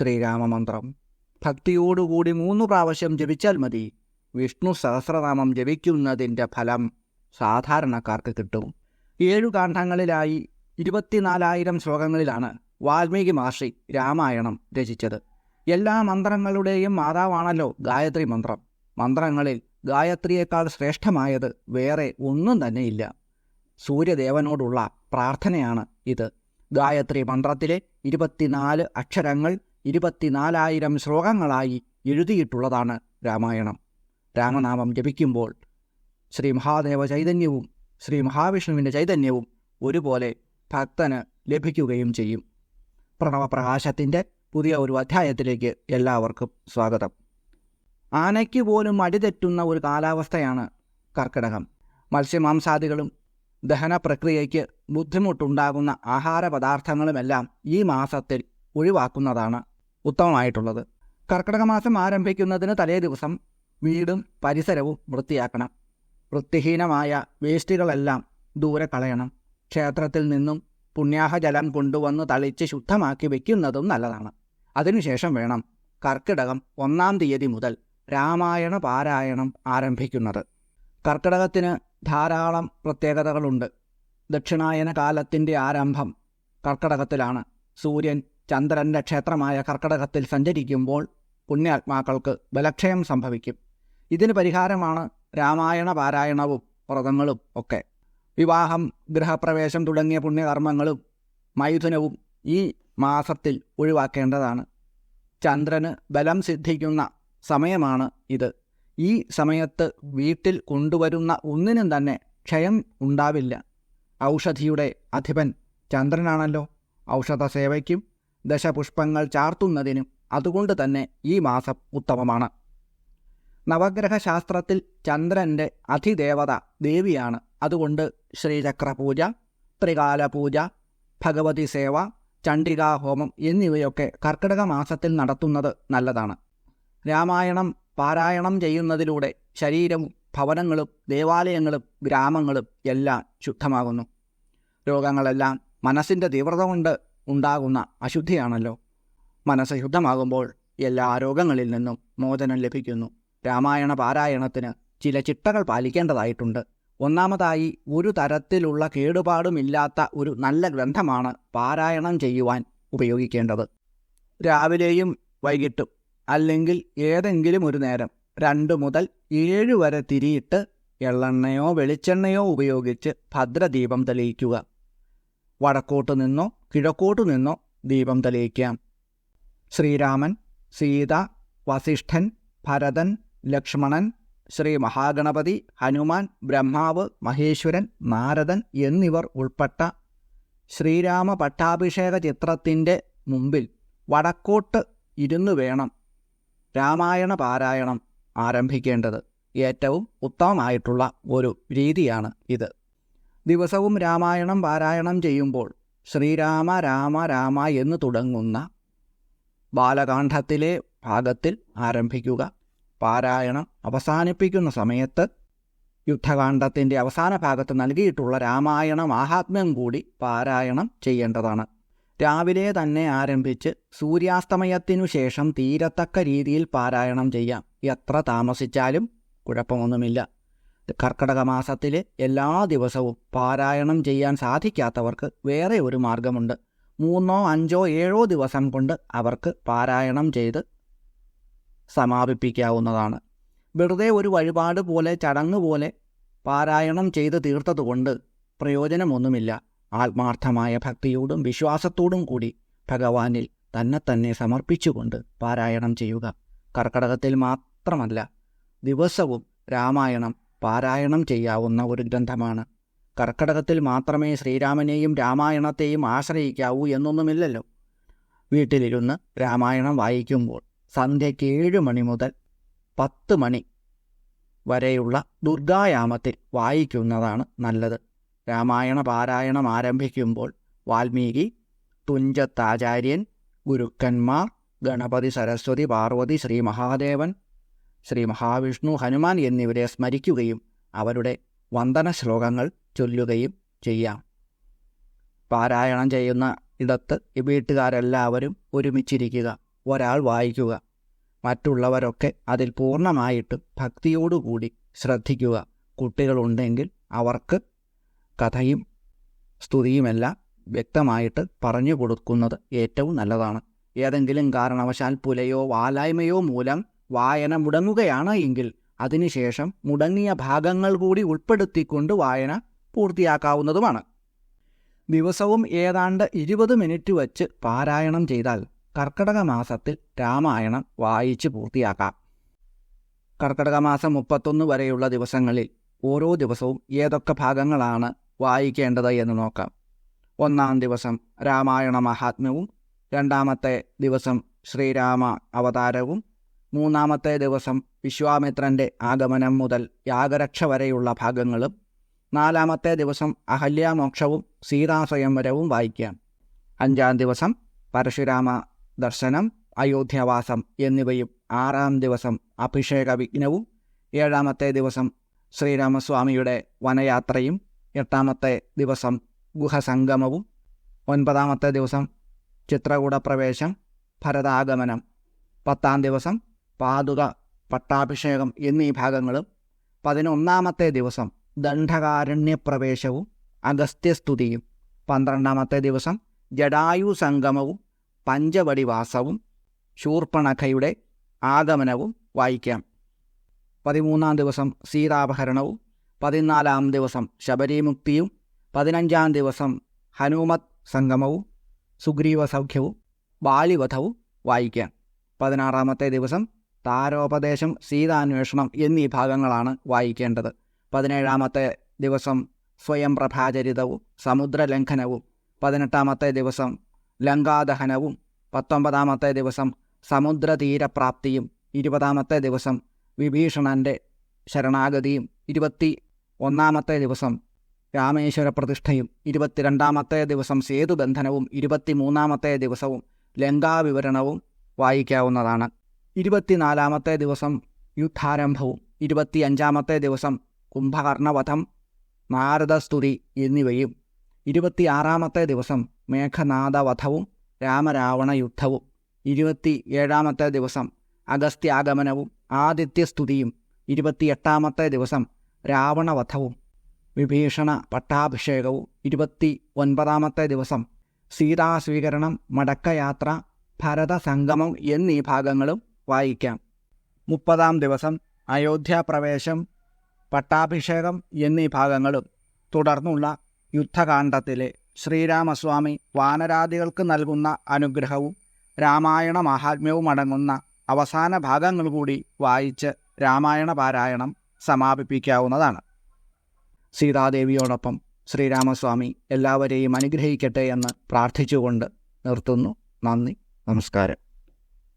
ശ്രീരാമമന്ത്രം. ഭക്തിയോടുകൂടി മൂന്നു പ്രാവശ്യം ജപിച്ചാൽ മതി. വിഷ്ണു സഹസ്രനാമം ജപിക്കുന്നതിന്റെ ഫലം സാധാരണക്കാർക്ക് കിട്ടും. ഏഴു കാണ്ഡങ്ങളിലായി ഇരുപത്തിനാലായിരം ശ്ലോകങ്ങളിലാണ് വാൽമീകി മഹർഷി രാമായണം രചിച്ചത്. എല്ലാ മന്ത്രങ്ങളുടെയും മാതാവാണല്ലോ ഗായത്രി മന്ത്രം. മന്ത്രങ്ങളിൽ ഗായത്രിയേക്കാൾ ശ്രേഷ്ഠമായത് വേറെ ഒന്നും തന്നെയില്ല. സൂര്യദേവനോടുള്ള പ്രാർത്ഥനയാണ് ഇത്. ഗായത്രി മന്ത്രത്തിലെ ഇരുപത്തിനാല് അക്ഷരങ്ങൾ ഇരുപത്തിനാലായിരം ശ്ലോകങ്ങളായി എഴുതിയിട്ടുള്ളതാണ് രാമായണം. രാമനാമം ജപിക്കുമ്പോൾ ശ്രീ മഹാദേവ ചൈതന്യവും ശ്രീ മഹാവിഷ്ണുവിന്റെ ചൈതന്യവും ഒരുപോലെ ഭക്തന് ലഭിക്കുകയും ചെയ്യും. പ്രണവപ്രകാശത്തിന്റെ പുതിയ ഒരു അധ്യായത്തിലേക്ക് എല്ലാവർക്കും സ്വാഗതം. ആനയ്ക്ക് പോലും അടിതെറ്റുന്ന ഒരു കാലാവസ്ഥയാണ് കർക്കിടകം. മത്സ്യമാംസാദികളും ദഹന പ്രക്രിയയ്ക്ക് ബുദ്ധിമുട്ടുണ്ടാകുന്ന ആഹാര പദാർത്ഥങ്ങളുമെല്ലാം ഈ മാസത്തിൽ ഒഴിവാക്കുന്നതാണ് ഉത്തമമായിട്ടുള്ളത്. കർക്കിടക മാസം ആരംഭിക്കുന്നതിന് തലേ ദിവസം വീടും പരിസരവും വൃത്തിയാക്കണം. വൃത്തിഹീനമായ വേസ്റ്റുകളെല്ലാം ദൂരെ കളയണം. ക്ഷേത്രത്തിൽ നിന്നും പുണ്യാഹ ജലം കൊണ്ടുവന്ന് തളിച്ച് ശുദ്ധമാക്കി വയ്ക്കുന്നതും നല്ലതാണ്. അതിനുശേഷം വേണം കർക്കിടകം ഒന്നാം തീയതി മുതൽ രാമായണ പാരായണം ആരംഭിക്കുന്നത്. കർക്കിടകത്തിന് ധാരാളം പ്രത്യേകതകളുണ്ട്. ദക്ഷിണായന കാലത്തിന്റെ ആരംഭം കർക്കിടകത്തിലാണ്. സൂര്യൻ ചന്ദ്രന്റെ ക്ഷേത്രമായ കർക്കടകത്തിൽ സഞ്ചരിക്കുമ്പോൾ പുണ്യാത്മാക്കൾക്ക് ബലക്ഷയം സംഭവിക്കും. ഇതിന് പരിഹാരമാണ് രാമായണ പാരായണവും വ്രതങ്ങളും ഒക്കെ. വിവാഹം ഗൃഹപ്രവേശം തുടങ്ങിയ പുണ്യകർമ്മങ്ങളും മൈഥുനവും ഈ മാസത്തിൽ ഒഴിവാക്കേണ്ടതാണ്. ചന്ദ്രന് ബലം സിദ്ധിക്കുന്ന സമയമാണ് ഇത്. ഈ സമയത്ത് വീട്ടിൽ കൊണ്ടുവരുന്ന ഒന്നിനും തന്നെ ക്ഷയം ഉണ്ടാവില്ല. ഔഷധിയുടെ അധിപൻ ചന്ദ്രനാണല്ലോ. ഔഷധ സേവയ്ക്കും ദശപുഷ്പങ്ങൾ ചാർത്തുന്നതിനും അതുകൊണ്ട് തന്നെ ഈ മാസം ഉത്തമമാണ്. നവഗ്രഹശാസ്ത്രത്തിൽ ചന്ദ്രന്റെ അധിദേവത ദേവിയാണ്. അതുകൊണ്ട് ശ്രീചക്രപൂജ ത്രികാലപൂജ ഭഗവതി സേവ ചണ്ഡികാഹോമം എന്നിവയൊക്കെ കർക്കിടക മാസത്തിൽ നടത്തുന്നത് നല്ലതാണ്. രാമായണം പാരായണം ചെയ്യുന്നതിലൂടെ ശരീരവും ഭവനങ്ങളും ദേവാലയങ്ങളും ഗ്രാമങ്ങളും എല്ലാം ശുദ്ധമാകുന്നു. രോഗങ്ങളെല്ലാം മനസ്സിന്റെ തീവ്രത കൊണ്ട് ഉണ്ടാകുന്ന അശുദ്ധിയാണല്ലോ. മനസ്സ് ശുദ്ധമാകുമ്പോൾ എല്ലാ രോഗങ്ങളിൽ നിന്നും മോചനം ലഭിക്കുന്നു. രാമായണ പാരായണത്തിന് ചില ചിട്ടകൾ പാലിക്കേണ്ടതായിട്ടുണ്ട്. ഒന്നാമതായി ഒരു തരത്തിലുള്ള കേടുപാടുമില്ലാത്ത ഒരു നല്ല ഗ്രന്ഥമാണ് പാരായണം ചെയ്യുവാൻ ഉപയോഗിക്കേണ്ടത്. രാവിലെയും വൈകിട്ടും അല്ലെങ്കിൽ ഏതെങ്കിലും ഒരു നേരം രണ്ട് മുതൽ ഏഴ് വരെ തിരിയിട്ട് എള്ളെണ്ണയോ വെളിച്ചെണ്ണയോ ഉപയോഗിച്ച് ഭദ്രദീപം തെളിയിക്കുക. വടക്കോട്ട് നിന്നോ കിഴക്കോട്ടു നിന്നോ ദീപം തെളിയിക്കാം. ശ്രീരാമൻ സീത വസിഷ്ഠൻ ഭരതൻ ലക്ഷ്മണൻ ശ്രീ മഹാഗണപതി ഹനുമാൻ ബ്രഹ്മാവ് മഹേശ്വരൻ നാരദൻ എന്നിവർ ഉൾപ്പെട്ട ശ്രീരാമ പട്ടാഭിഷേക ചിത്രത്തിന്റെ മുമ്പിൽ വടക്കോട്ട് ഇരുന്നു വേണം രാമായണ പാരായണം ആരംഭിക്കേണ്ടത്. ഏറ്റവും ഉത്തമമായിട്ടുള്ള ഒരു രീതിയാണ് ഇത്. ദിവസവും രാമായണം പാരായണം ചെയ്യുമ്പോൾ ശ്രീരാമ രാമ രാമ എന്ന് തുടങ്ങുന്ന ബാലകാന്ഡത്തിലെ ഭാഗത്തിൽ ആരംഭിക്കുക. പാരായണം അവസാനിപ്പിക്കുന്ന സമയത്ത് യുദ്ധകാന്ഡത്തിന്റെ അവസാന ഭാഗത്ത് നൽകിയിട്ടുള്ള രാമായണ മാഹാത്മ്യം കൂടി പാരായണം ചെയ്യേണ്ടതാണ്. രാവിലെ തന്നെ ആരംഭിച്ച് സൂര്യാസ്തമയത്തിനു ശേഷം തീരത്തക്ക രീതിയിൽ പാരായണം ചെയ്യാം. എത്ര താമസിച്ചാലും കുഴപ്പമൊന്നുമില്ല. കർക്കടക മാസത്തിലെ എല്ലാ ദിവസവും പാരായണം ചെയ്യാൻ സാധിക്കാത്തവർക്ക് വേറെ ഒരു മാർഗമുണ്ട്. മൂന്നോ അഞ്ചോ ഏഴോ ദിവസം കൊണ്ട് അവർക്ക് പാരായണം ചെയ്ത് സമാപിപ്പിക്കാവുന്നതാണ്. വെറുതെ ഒരു വഴിപാട് പോലെ ചടങ്ങ് പോലെ പാരായണം ചെയ്ത് തീർത്തതുകൊണ്ട് പ്രയോജനമൊന്നുമില്ല. ആത്മാർത്ഥമായ ഭക്തിയോടും വിശ്വാസത്തോടും കൂടി ഭഗവാനിൽ തന്നെ തന്നെ സമർപ്പിച്ചുകൊണ്ട് പാരായണം ചെയ്യുക കർക്കടകത്തിൽ മാത്രമല്ല ദിവസവും രാമായണം പാരായണം ചെയ്യാവുന്ന ഒരു ഗ്രന്ഥമാണ്. കർക്കടകത്തിൽ മാത്രമേ ശ്രീരാമനെയും രാമായണത്തെയും ആശ്രയിക്കാവൂ എന്നൊന്നുമില്ലല്ലോ. വീട്ടിലിരുന്ന് രാമായണം വായിക്കുമ്പോൾ സന്ധ്യയ്ക്ക് ഏഴ് മണി മുതൽ പത്ത് മണി വരെയുള്ള ദുർഗായാമത്തിൽ വായിക്കുന്നതാണ് നല്ലത്. രാമായണ പാരായണം ആരംഭിക്കുമ്പോൾ വാൽമീകി തുഞ്ചത്താചാര്യൻ ഗുരുക്കന്മാർ ഗണപതി സരസ്വതി പാർവതി ശ്രീ മഹാദേവൻ ശ്രീ മഹാവിഷ്ണു ഹനുമാൻ എന്നിവരെ സ്മരിക്കുകയും അവരുടെ വന്ദന ശ്ലോകങ്ങൾ ചൊല്ലുകയും ചെയ്യാം. പാരായണം ചെയ്യുന്ന ഇടത്ത് വീട്ടുകാരെല്ലാവരും ഒരുമിച്ചിരിക്കുക ഒരാൾ വായിക്കുക മറ്റുള്ളവരൊക്കെ അതിൽ പൂർണമായിട്ട് ഭക്തിയോടുകൂടി ശ്രദ്ധിക്കുക. കുട്ടികളുണ്ടെങ്കിൽ അവർക്ക് കഥയും സ്തുതിയുമെല്ലാം വ്യക്തമായിട്ട് പറഞ്ഞു കൊടുക്കുന്നത് ഏറ്റവും നല്ലതാണ്. ഏതെങ്കിലും കാരണവശാൽ പുലയോ വാലായ്മയോ മൂലം വായന മുടങ്ങുകയാണ് എങ്കിൽ അതിനുശേഷം മുടങ്ങിയ ഭാഗങ്ങൾ കൂടി ഉൾപ്പെടുത്തിക്കൊണ്ട് വായന പൂർത്തിയാക്കാവുന്നതുമാണ്. ദിവസവും ഏതാണ്ട് ഇരുപത് മിനിറ്റ് വച്ച് പാരായണം ചെയ്താൽ കർക്കടക മാസത്തിൽ രാമായണം വായിച്ച് പൂർത്തിയാക്കാം. കർക്കടക മാസം മുപ്പത്തൊന്ന് വരെയുള്ള ദിവസങ്ങളിൽ ഓരോ ദിവസവും ഏതൊക്കെ ഭാഗങ്ങളാണ് വായിക്കേണ്ടത് എന്ന് നോക്കാം. ഒന്നാം ദിവസം രാമായണ മഹാത്മ്യവും രണ്ടാമത്തെ ദിവസം ശ്രീരാമ അവതാരവും മൂന്നാമത്തെ ദിവസം വിശ്വാമിത്രന്റെ ആഗമനം മുതൽ യാഗരക്ഷ വരെയുള്ള ഭാഗങ്ങളും നാലാമത്തെ ദിവസം അഹല്യാമോക്ഷവും സീതാസ്വയംവരവും വായിക്കാം. അഞ്ചാം ദിവസം പരശുരാമ ദർശനം അയോധ്യവാസം എന്നിവയും ആറാം ദിവസം അഭിഷേക വിഘ്നവും ഏഴാമത്തെ ദിവസം ശ്രീരാമസ്വാമിയുടെ വനയാത്രയും എട്ടാമത്തെ ദിവസം ഗുഹസംഗമവും ഒൻപതാമത്തെ ദിവസം ചിത്രകൂടപ്രവേശം ഭരതാഗമനം. പത്താം ദിവസം പാതുക പട്ടാഭിഷേകം എന്നീ ഭാഗങ്ങളും പതിനൊന്നാമത്തെ ദിവസം ദണ്ഡകാരണ്യപ്രവേശവും അഗസ്ത്യസ്തുതിയും പന്ത്രണ്ടാമത്തെ ദിവസം ജഡായു സംഗമവും പഞ്ചവടിവാസവും ശൂർപ്പണഖയുടെ ആഗമനവും വായിക്കാം. പതിമൂന്നാം ദിവസം സീതാപഹരണവും പതിനാലാം ദിവസം ശബരിമുക്തിയും പതിനഞ്ചാം ദിവസം ഹനുമത് സംഗമവും സുഗ്രീവ സൗഖ്യവും ബാലിവധവും വായിക്കാം. പതിനാറാമത്തെ ദിവസം താരോപദേശം സീതാന്വേഷണം എന്നീ ഭാഗങ്ങളാണ് വായിക്കേണ്ടത്. പതിനേഴാമത്തെ ദിവസം സ്വയം പ്രഭാചരിതവും സമുദ്രലംഘനവും. പതിനെട്ടാമത്തെ ദിവസം ലങ്കാദഹനവും. പത്തൊമ്പതാമത്തെ ദിവസം സമുദ്രതീരപ്രാപ്തിയും. ഇരുപതാമത്തെ ദിവസം വിഭീഷണന്റെ ശരണാഗതിയും. ഇരുപത്തി ഒന്നാമത്തെ ദിവസം രാമേശ്വര പ്രതിഷ്ഠയും ഇരുപത്തിരണ്ടാമത്തെ ദിവസം സേതുബന്ധനവും. ഇരുപത്തിമൂന്നാമത്തെ ദിവസവും ലങ്കാവിവരണവും വായിക്കാവുന്നതാണ്. ഇരുപത്തിനാലാമത്തെ ദിവസം യുദ്ധാരംഭവും ഇരുപത്തിയഞ്ചാമത്തെ ദിവസം കുംഭകർണവധം നാരദസ്തുതി എന്നിവയും ഇരുപത്തിയാറാമത്തെ ദിവസം മേഘനാഥവധവും രാമരാവണ യുദ്ധവും ഇരുപത്തി ഏഴാമത്തെ ദിവസം അഗസ്ത്യാഗമനവും ആദിത്യസ്തുതിയും ഇരുപത്തിയെട്ടാമത്തെ ദിവസം രാവണവധവും വിഭീഷണ പട്ടാഭിഷേകവും ഇരുപത്തി ഒൻപതാമത്തെ ദിവസം സീതാസ്വീകരണം മടക്കയാത്ര ഭരതസംഗമം എന്നീ ഭാഗങ്ങളും വായിക്കാം. മുപ്പതാം ദിവസം അയോധ്യാപ്രവേശം പട്ടാഭിഷേകം എന്നീ ഭാഗങ്ങളും തുടർന്നുള്ള യുദ്ധകാന്ഡത്തിലെ ശ്രീരാമസ്വാമി വാനരാദികൾക്ക് നൽകുന്ന അനുഗ്രഹവും രാമായണ മഹാത്മ്യവും അടങ്ങുന്ന അവസാന ഭാഗങ്ങൾ കൂടി വായിച്ച് രാമായണ പാരായണം സമാപിപ്പിക്കാവുന്നതാണ്. സീതാദേവിയോടൊപ്പം ശ്രീരാമസ്വാമി എല്ലാവരെയും അനുഗ്രഹിക്കട്ടെ എന്ന് പ്രാർത്ഥിച്ചുകൊണ്ട് നിർത്തുന്നു. നന്ദി നമസ്കാരം.